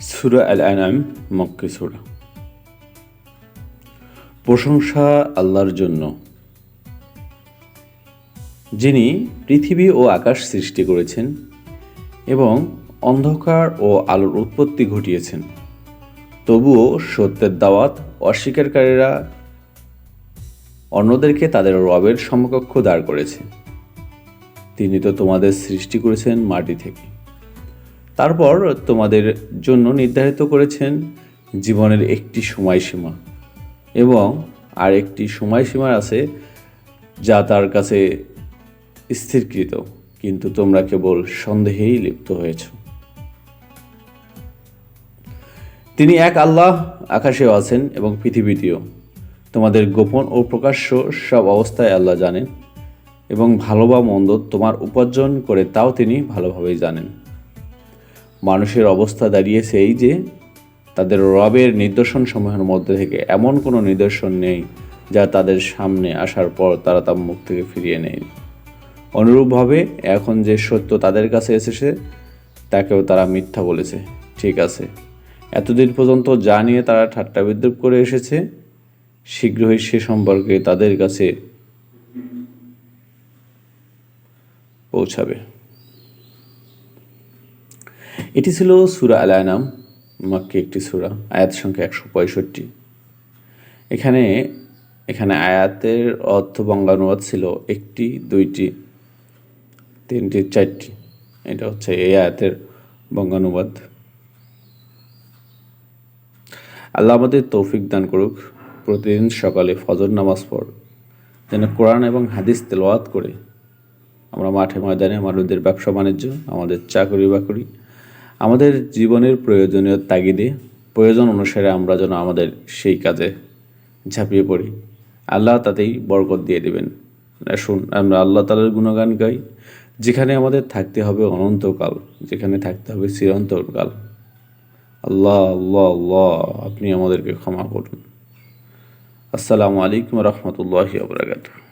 সুরা আল আনাম মক্কি সুরা। প্রশংসা আল্লাহর জন্য। যিনি পৃথিবী ও আকাশ সৃষ্টি করেছেন এবং অন্ধকার ও আলোর উৎপত্তি ঘটিয়েছেন। তবুও সত্যের দাওয়াত অস্বীকারীরা অন্যদেরকে তাদের রবের সমকক্ষ দাঁড় করেছে। তিনি তো তোমাদের সৃষ্টি করেছেন মাটি থেকে। তারপর তোমাদের জন্য নির্ধারিত করেছেন জীবনের একটি সময়সীমা এবং আর একটি সময়সীমা আছে যা তার কাছে স্থিরকৃত, কিন্তু তোমরা কেবল সন্দেহেই লিপ্ত হয়েছ। তিনি এক আল্লাহ আকাশেও আছেন এবং পৃথিবীতেও তোমাদের গোপন ও প্রকাশ্য সব অবস্থায় আল্লাহ জানেন এবং ভালো বা মন্দ তোমার উপার্জন করে তাও তিনি ভালোভাবেই জানেন। মানুষের অবস্থা দাঁড়িয়েছে এই যে তাদের রবের নিদর্শন সমূহের মধ্যে থেকে এমন কোনো নিদর্শন নেই যা তাদের সামনে আসার পর তারা তার মুখ থেকে ফিরিয়ে নেয়। অনুরূপভাবে এখন যে সত্য তাদের কাছে এসেছে, তাকেও তারা মিথ্যা বলেছে। ঠিক আছে। এতদিন পর্যন্ত যা নিয়ে তারা ঠাট্টা বিদ্রুপ করে এসেছে, শীঘ্রই সে সম্পর্কে তাদের কাছে পৌঁছাবে। এটি ছিল সুরা আল আনাম, মাক্কি একটি সুরা আয়াত সংখ্যা একশো পঁয়ষট্টি। এখানে এখানে আয়াতের অর্থ বঙ্গানুবাদ ছিল একটি, দুইটি, তিনটি, চারটি। এটা হচ্ছে এই আয়াতের বঙ্গানুবাদ আল্লাহ আমাদের তৌফিক দান করুক, প্রতিদিন সকালে ফজর নামাজ পড়, যেন কোরআন এবং হাদিস তেলাওয়াত করে, আমরা মাঠে ময়দানে আমাদের ব্যবসা বাণিজ্য আমাদের চাকরি বাকরি আমাদের জীবনের প্রয়োজনীয় তাগিদে, প্রয়োজন অনুসারে আমরা যেন আমাদের সেই কাজে ঝাঁপিয়ে পড়ি। আল্লাহ তাতেই বরকত দিয়ে দেবেন। শুন, আমরা আল্লাহ তালার গুণগান গাই, যেখানে আমাদের থাকতে হবে অনন্তকাল, যেখানে থাকতে হবে চিরন্তকাল আল্লাহ আল্লাহ আল্লাহ, আপনি আমাদেরকে ক্ষমা করুন। আসসালামু আলাইকুম রহমতুল্লাহি আবরাকাতুহ